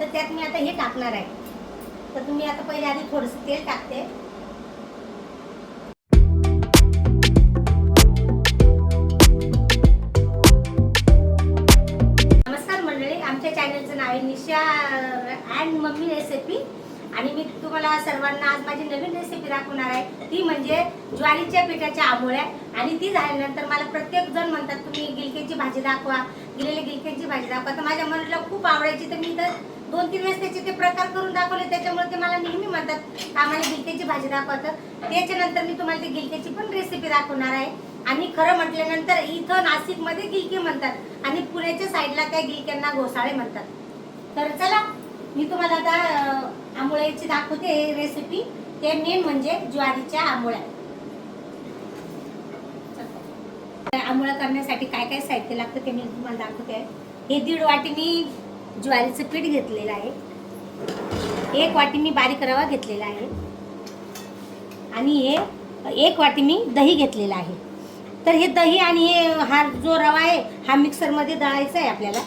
तर त्यात मी आता हे टाकणार आहे. तर तुम्ही आता पहिले आधी थोडंसं तेल टाकते. नमस्कार मंडळी आमच्या चॅनलचं नाव आहे निशा अँड मम्मी रेसिपी आणि मी तुम्हाला सर्वांना आज माझी नवीन रेसिपी दाखवणार आहे. ती म्हणजे ज्वारीच्या पिठाच्या आंबोळ्या. आणि ती झाल्यानंतर मला प्रत्येक जण म्हणतात तुम्ही गिलकेची भाजी दाखवा गेलेली गिलकेची भाजी दाखवा. तर माझ्या मनाला खूप आवडायची तर मी तर दोन तीन वेळेस त्याचे ते प्रकार करून दाखवले त्याच्यामुळे ते मला नेहमी म्हणतात आम्हाला गिलक्याची भाजी दाखवतात. त्याच्यानंतर मी तुम्हाला ते गिलक्याची पण रेसिपी दाखवणार आहे. आणि खरं म्हटल्यानंतर इथं नाशिकमध्ये गिलके म्हणतात आणि पुण्याच्या साईडला त्या गिलक्यांना घोसाळे म्हणतात. तर चला मी तुम्हाला आता आंबोळ्याची दाखवते रेसिपी ते मेन म्हणजे ज्वारीच्या आंबोळ्या. तर आंबोळ्या करण्यासाठी काय काय साहित्य लागतं ते मी तुम्हाला दाखवते. हे दीड वाटी मी ज्वारीचं पीठ घेतलेलं आहे. एक वाटी मी बारीक रवा घेतलेला आहे. आणि हे एक वाटी मी दही घेतलेला आहे. तर हे दही आणि हे हा जो रवा आहे हा मिक्सरमध्ये दळायचा आहे आपल्याला.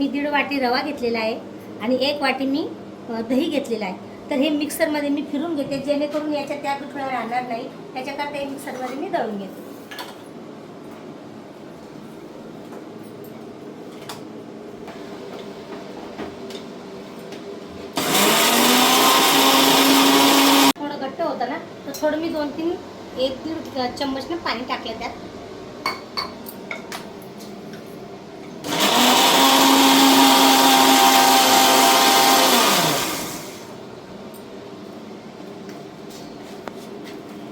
मी दीड वाटी रवा घेतलेला आहे. आणि एक वाटी मी दही घेतलेला आहे. तर हे मिक्सरमध्ये मी फिरून घेते जेणेकरून याच्या त्या गुठळ्या राहणार नाही. त्याच्याकरता हे मिक्सरमध्ये मी दळून घेते. थोडं घट्ट होतं ना तर थोडं मी दोन तीन एक दीड चम्मचनं पाणी टाकलं त्यात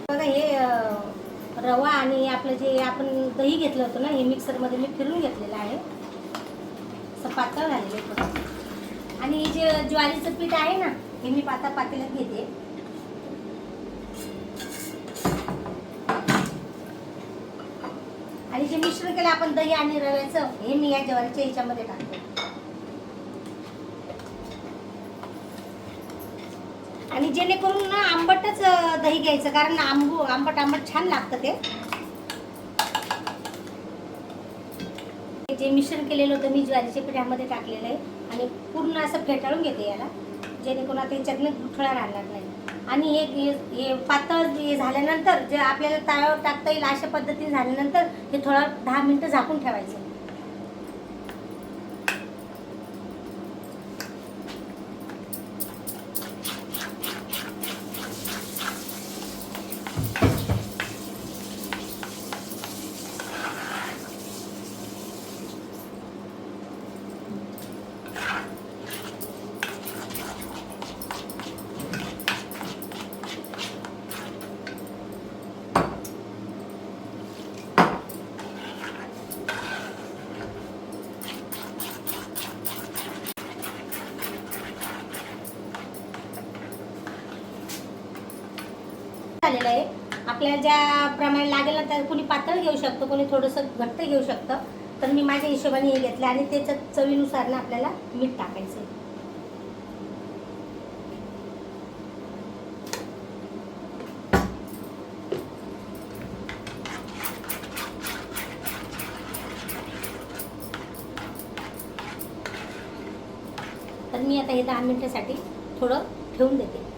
बघा हे अं, रवा आणि आपलं जे आपण दही घेतलं होतं ना हे मिक्सरमध्ये मी फिरून घेतलेलं आहे. असं पातळ झालेलं आहे थोडं. आणि हे जे ज्वारीचं पीठ आहे ना हे मी पाता पातेल्यात घेते. आणि जे मिश्रण केलं आपण दही आणि रव्याचं हे मी या ज्वारीच्या ह्याच्यामध्ये टाकते. आणि जेणेकरून ना आंबटच दही घ्यायचं कारण आंबू आंबट आंबट छान लागतं ते. जे मिश्रण केलेलं होतं मी ज्वारीच्या पिठामध्ये टाकलेलं आहे. आणि पूर्ण असं फेटाळून घेते याला जेणेकरून आता याच्यातनं गुठळा राहणार नाही. आणि हे हे- पातळ हे झाल्यानंतर जे आपल्याला तव्यावर टाकता येईल अशा पद्धतीने झाल्यानंतर हे थोडं दहा मिनटं झाकून ठेवायचं. झालेलं आहे. आपल्याला ज्या प्रमाणे लागेल ना त्या कोणी पातळ घेऊ शकतो कोणी थोडंसं घट्ट घेऊ शकतं. तर मी माझ्या हिशोबाने हे घेतलं आणि त्याच्या चवीनुसार ना आपल्याला मीठ टाकायचं आहे. तर मी आता हे दहा मिनिटासाठी थोडं ठेवून देते.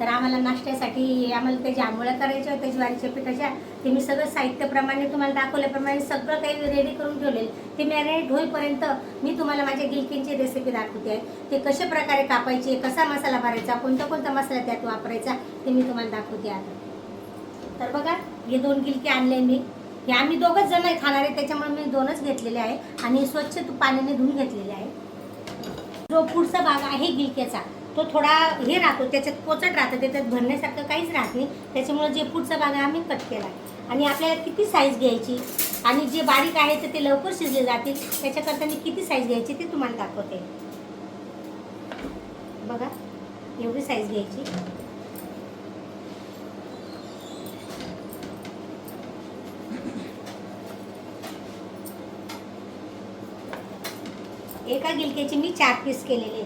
तर आम्हाला नाश्त्यासाठी आम्हाला त्याच्या आंबोळ्या करायच्या होत्या ज्वारीच्या पिठाच्या. ते मी सगळं साहित्याप्रमाणे तुम्हाला दाखवल्याप्रमाणे सगळं काही रेडी करून ठेवलेलं. ते मॅरिनेट होईपर्यंत मी तुम्हाला माझ्या गिलकींची रेसिपी दाखवते. आहे ते कशा प्रकारे कापायची कसा मसाला भरायचा कोणता कोणता मसाला त्यात वापरायचा ते मी तुम्हाला दाखवते आता. तर बघा हे दोन गिलके आणले मी. हे आम्ही दोघंच जण आहे खाणारे त्याच्यामुळे मी दोनच घेतलेले आहे. आणि स्वच्छ तू पाण्याने धुवून घेतलेले आहे. जो पुढचा भाग आहे गिलक्याचा तो थोडा हे राहतो त्याच्यात पोचट राहतं त्याच्यात भरण्यासारखं काहीच राहत नाही. त्याच्यामुळे जे पुढचा भाग आम्ही कट केला आहे आणि आपल्याला किती साईज घ्यायची? आणि जे बारीक आहे तर ते लवकर शिजले जातील. त्याच्याकरता मी किती साईज घ्यायची ते तुम्हाला दाखवते. बघा एवढी साईज घ्यायची. एका गिलक्याचे मी चार पीस केलेले.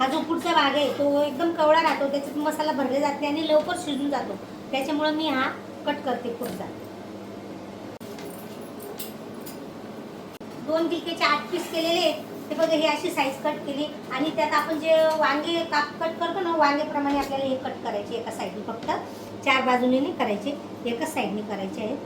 हा जो पुढचा भाग आहे तो एकदम कवळा राहतो त्याच्यात मसाला भरले जात नाही आणि लवकर शिजून जातो. त्याच्यामुळं मी हा कट करते पुढचा. दोन गिलकेचे आठ पीस केलेले ते बघा हे अशी साईज कट केली. आणि त्यात आपण जे वांगे काप कट करतो ना वांगेप्रमाणे आपल्याला हे कट करायचे एका साईडने फक्त. चार बाजूने नाही करायचे एकच साईडने करायचे आहे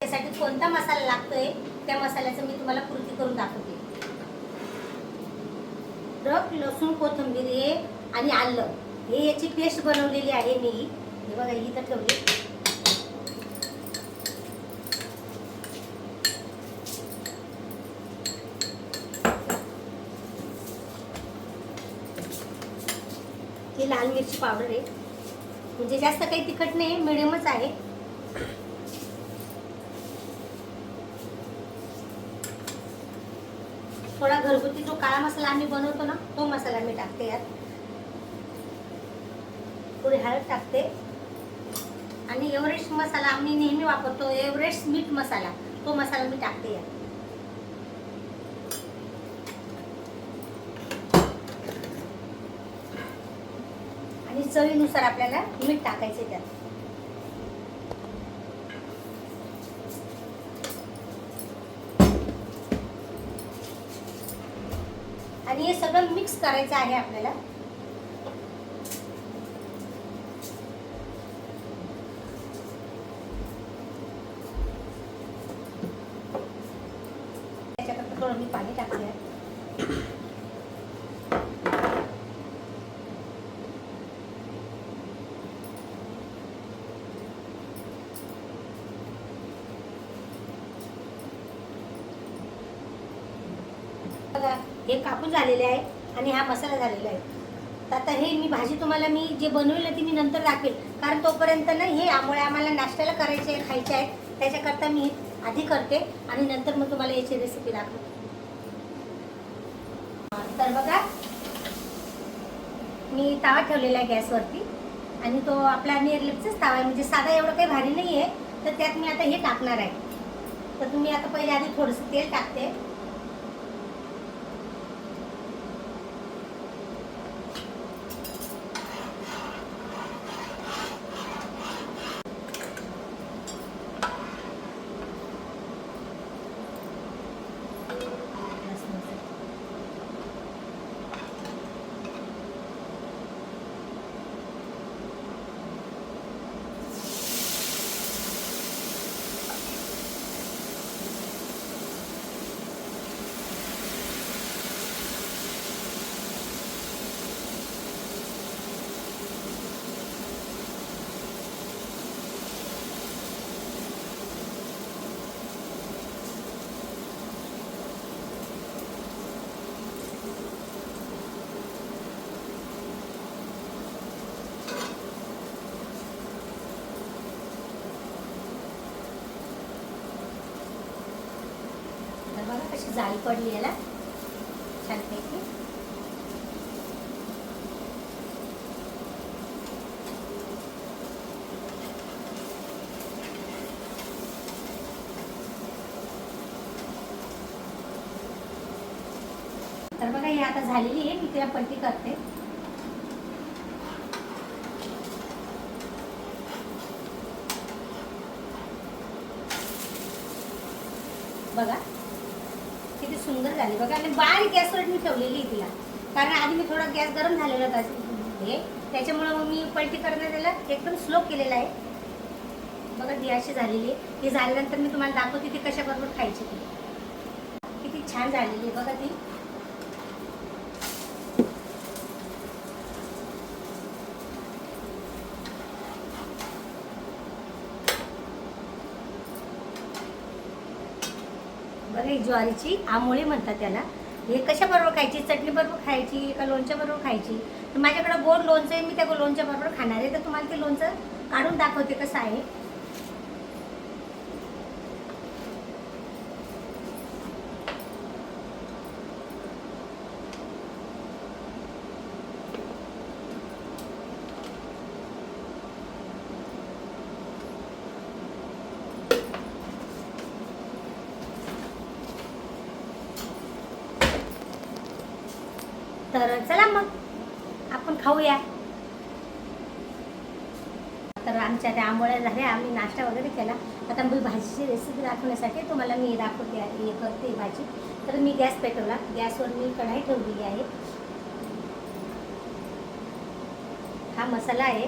त्यासाठी कोणता मसाला लागतोय त्या मसाल्याचं मी तुम्हाला कृती करून दाखवते अद्रक लसूण कोथिंबीर हे आणि आलं हे याची पेस्ट बनवलेली आहे मी हे बघा इथं ठेवली. ही लाल मिरची पावडर आहे. म्हणजे जास्त काही तिखट नाही मिडियमच आहे. थोडा घरगुती जो काळा मसाला आम्ही बनवतो ना तो मसाला मी टाकते यात. थोडी हळद टाकते. आणि एव्हरेस्ट मसाला आम्ही नेहमी वापरतो एव्हरेस्ट मीठ मसाला. तो मसाला मी टाकते या आणि चवीनुसार आपल्याला मीठ टाकायचे त्यात. आणि हे सगळं मिक्स करायचं आहे आपल्याला त्याच्याकरता थोडं मी पाणी टाकूया बघा हे कापून झालेले आहे आणि हा मसाला झालेला आहे. तर आता हे मी भाजी तुम्हाला मी जे बनवेल ना ती मी नंतर दाखवेल. कारण तोपर्यंत ना हे आमुळे आम्हाला नाश्त्याला करायचे आहे खायचे आहेत. त्याच्याकरता मी आधी करते आणि नंतर मग तुम्हाला याची रेसिपी दाखवते. तर बघा मी तावा ठेवलेला आहे गॅसवरती आणि तो आपला निरलिपचाच तावा आहे. म्हणजे साधा एवढं काही भारी नाही आहे तर त्यात मी आता हे टाकणार आहे. तर तुम्ही आता पहिले आधी थोडंसं तेल टाकते तर बघा कशी जाळी पडली याला छानपैकी. तर बघा ही आता झालेली आहे. मी तिला पलटी करते बघा किती सुंदर झाली बघा आणि बारीक गॅसवर मी ठेवलेली आहे तिला. कारण आधी मी थोडा गॅस गरम झालेला होता हे. त्याच्यामुळं मग मी पलटी करण्यात त्याला एकदम स्लो केलेला आहे. बघा ती अशी झालेली आहे. ती झाल्यानंतर मी तुम्हाला दाखवते ती कशाबरोबर खायची ती. किती छान झालेली आहे. बघा ती बघा ही ज्वारीची आमोळी म्हणतात त्याला. हे कशाबरोबर खायची? चटणीबरोबर खायची का लोणच्याबरोबर खायची? तर माझ्याकडं गोड लोणचं आहे मी त्या लोणच्याबरोबर खाणार आहे. तर तुम्हाला ते लोणचं काढून दाखवते कसं आहे. तर चला मग आपण खाऊया. तर आमच्या त्या आंबोळ्या झाल्या आम्ही नाश्ता वगैरे केला. आता मी भाजीची रेसिपी दाखवण्यासाठी तुम्हाला मी दाखवते हे करते भाजी. तर मी गॅस पेटवला. गॅसवर मी कढाई ठेवलेली आहे. हा मसाला आहे.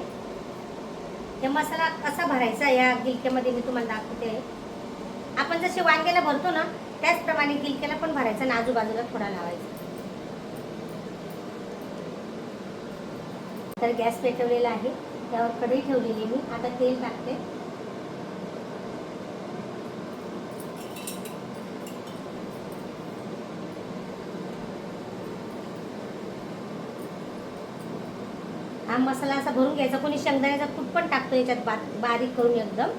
हे मसाला कसा भरायचा या गिलक्यामध्ये मी तुम्हाला दाखवते. आहे आपण जसे वांग्याला भरतो ना त्याचप्रमाणे गिलक्याला पण भरायचं आणि आजूबाजूला थोडा लावायचा. तर गॅस पेटवलेला आहे. त्यावर कढई ठेवलेली मी. आता तेल टाकते. हा मसाला असा भरून घ्यायचा. कोणी शेंगदाण्याचा कूट पण टाकतो याच्यात बा बारीक करून एकदम.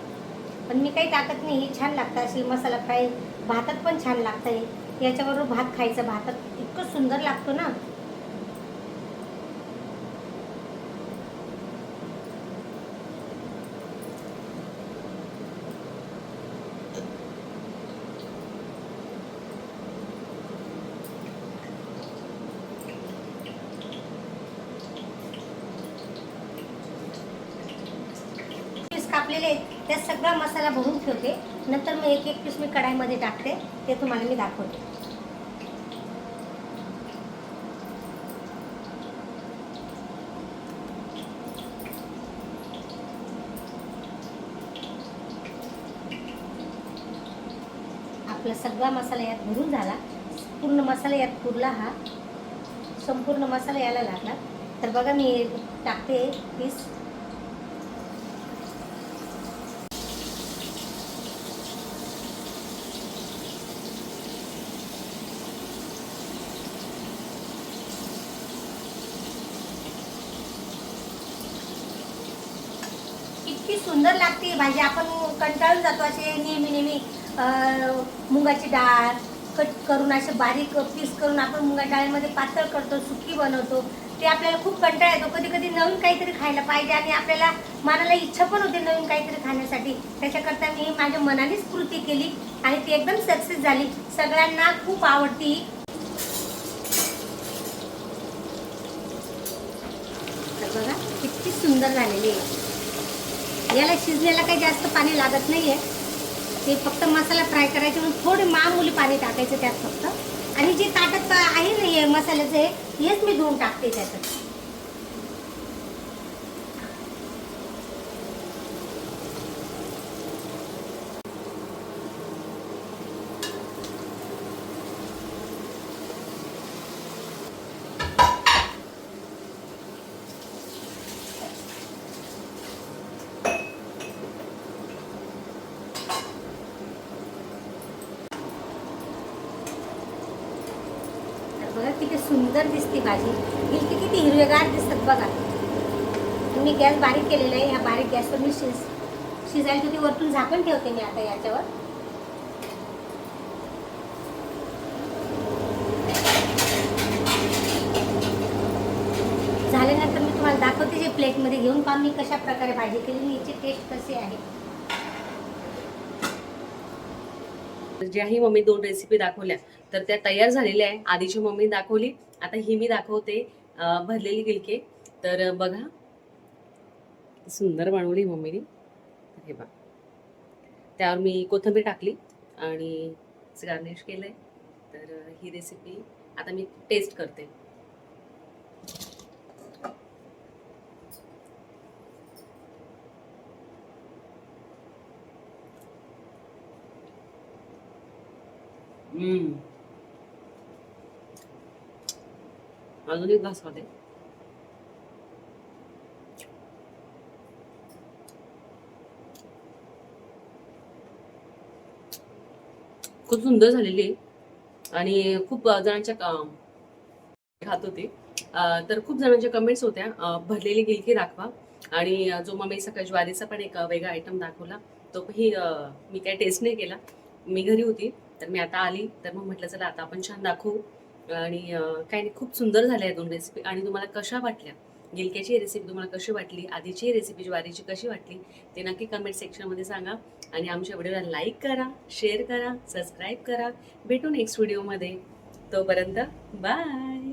पण मी काही टाकत नाही. हे छान लागतं. अशी मसाला फ्राय भातात पण छान लागतं हे. याच्याबरोबर भात खायचं. भातात इतकं सुंदर लागतो ना पीस कापलेले आहेत त्यात सगळा मसाला भरून ठेवते. नंतर मग एक एक पीस मी कढाईमध्ये टाकते. ते तुम्हाला मी दाखवते. आपला सगळा मसाला यात भरून झाला. पूर्ण मसाला यात पुरला हा. संपूर्ण मसाला यायला लागला. तर बघा मी टाकते पीस इतकी सुंदर लागते. भाजी आपण कंटाळून जातो असे नेहमी नेहमी मुगाची डाळ कट करून असे बारीक पीस करून आपण मुगा डाळीमध्ये पातळ करतो सुकी बनवतो. ते आपल्याला खूप कंटाळा येतो. कधी कधी नवीन काहीतरी खायला पाहिजे आणि आपल्याला मनाला इच्छा पण होते नवीन काहीतरी खाण्यासाठी. त्याच्याकरता मी माझ्या मनानेच कृती केली आणि ती एकदम सक्सेस झाली. सगळ्यांना खूप आवडती बघा किती सुंदर झालेली आहे. याला शिजलेला काही जास्त पाणी लागत नाही आहे ते फक्त मसाला फ्राय करायचे म्हणून थोडी मामुली पाणी टाकायचं त्यात फक्त. आणि जे ताटात आहे ना हे मसाल्याचं हे हेच मी धुवून टाकते त्याच्यात तर बघा किती सुंदर दिसते भाजी गिलकी किती हिरवेगार दिसतात बघा. मी गॅस बारीक केलेला आहे ह्या बारीक गॅसवर मी शिज शिजायला होती वरतून झाकण ठेवते मी आता याच्यावर. झाल्यानंतर मी तुम्हाला दाखवते जे प्लेटमध्ये घेऊन पहा मी कशा प्रकारे भाजी केली आणि याची टेस्ट कशी आहे. ज्याही मम्मी दोन रेसिपी दाखवल्या तर त्या तयार झालेल्या आहे. आधीची मम्मी दाखवली आता ही मी दाखवते भरलेली गिलके. तर बघा. सुंदर बनवली मम्मीने. हे बघा. त्यावर मी कोथिंबीर टाकली आणि गार्निश केलंय. तर ही रेसिपी आता मी टेस्ट करते. हम्म. अजून एक घास खूप सुंदर झालेली आहे. आणि खूप जणांच्या खात होते. तर खूप जणांच्या कमेंट्स होत्या. भरलेली गिलकी दाखवा. आणि जो मग मी सकाळी ज्वारीचा पण एक वेगळा आयटम दाखवला तो ही मी काय टेस्ट नाही केला. मी घरी होती तर मी आता आली. तर मग म्हटलं चला आता आपण छान दाखवू. आणि काय नाही खूप सुंदर झाल्या या दोन रेसिपी आणि तुम्हाला कशा वाटल्या? गिलक्याची रेसिपी तुम्हाला कशी वाटली? आधीची रेसिपी ज्वारीची कशी वाटली? ते नक्की कमेंट सेक्शनमध्ये सांगा. आणि आमच्या व्हिडिओला लाईक करा शेअर करा सबस्क्राईब करा. भेटू नेक्स्ट व्हिडिओमध्ये तोपर्यंत बाय